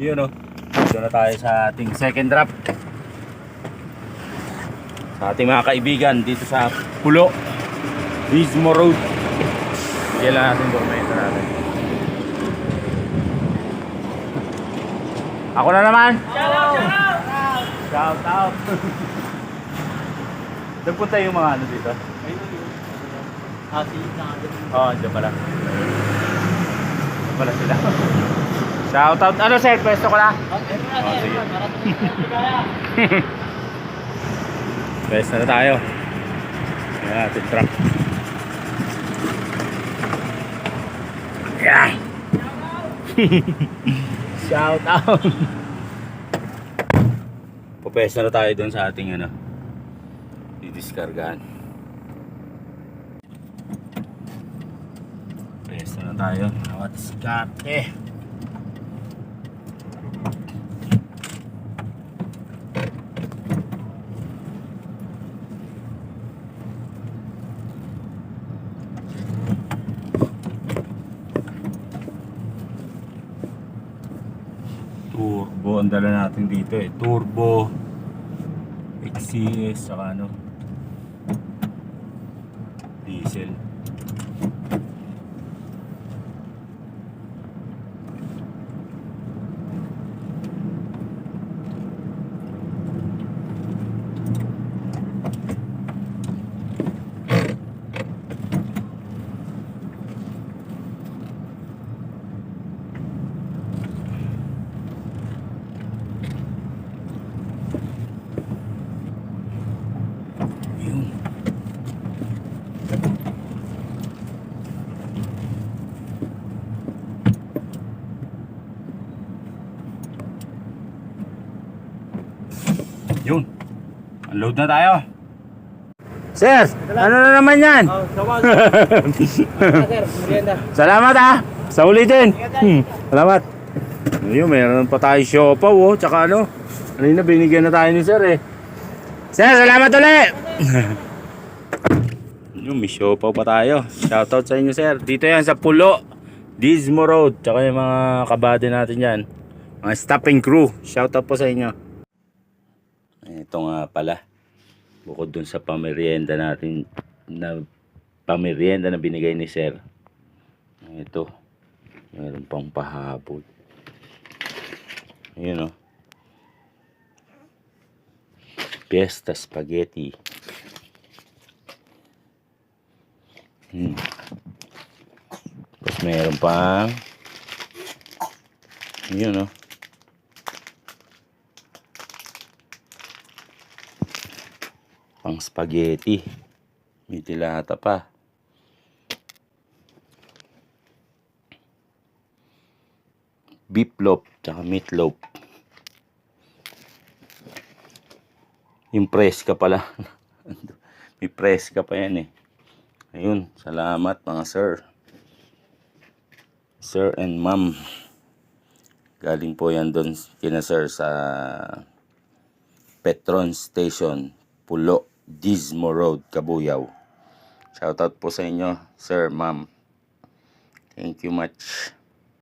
Yun o. Dito na tayo sa ating second drop. Sa ating mga kaibigan dito sa Pulo. Rizmo Road. Yan lang natin dokumento natin. Ako na naman. Shout out! Shout out! Nagpunta yung mga ano dito? Ah, si Nakagad. Oo, oh, dyan pala. Dyan pala sila. Shout out. Ano sir, pwesto ko na? Okay, Oh, sige. Pwesto na tayo. Yan natin truck. Yeah. Shout out. Pupwesto na tayo doon sa ating ano. Didiskargahan. Pwesto na tayo. What's got eh. Turbo ang dala natin dito eh. Turbo, XCS, saka ano, diesel. Yun. Yun. Unload na tayo. Sir, ano na naman yan? Oh, sir, merienda. Salamat ah. Sa ulitin. Hmm, salamat. Ayun, meron pa tayo siopaw oh. Tsaka ano. Kanina binigyan na tayo ni sir eh. Sir, salamat ulit. Yung may siopaw pa tayo. Shoutout sa inyo sir. Dito yan sa Pulo. Dismo Road. Tsaka yung mga kabady natin yan. Mga stopping crew. Shoutout po sa inyo. Ito nga pala. Bukod dun sa pamerienda natin na pamerienda na binigay ni sir. Ito. Meron pang pahabol. Ayun o. Fiesta Spaghetti. Hmm. Tapos meron pang yun o. Pang spaghetti. May tilata pa. beef loaf tsaka meatloaf. Yung preska pala. May preska pa yan eh. Ayun, salamat mga sir. Sir and ma'am. Galing po yan doon kina sir sa Petron Station, Pulo, Dismo Road, Kabuyaw. Shoutout po sa inyo, sir, ma'am. Thank you much.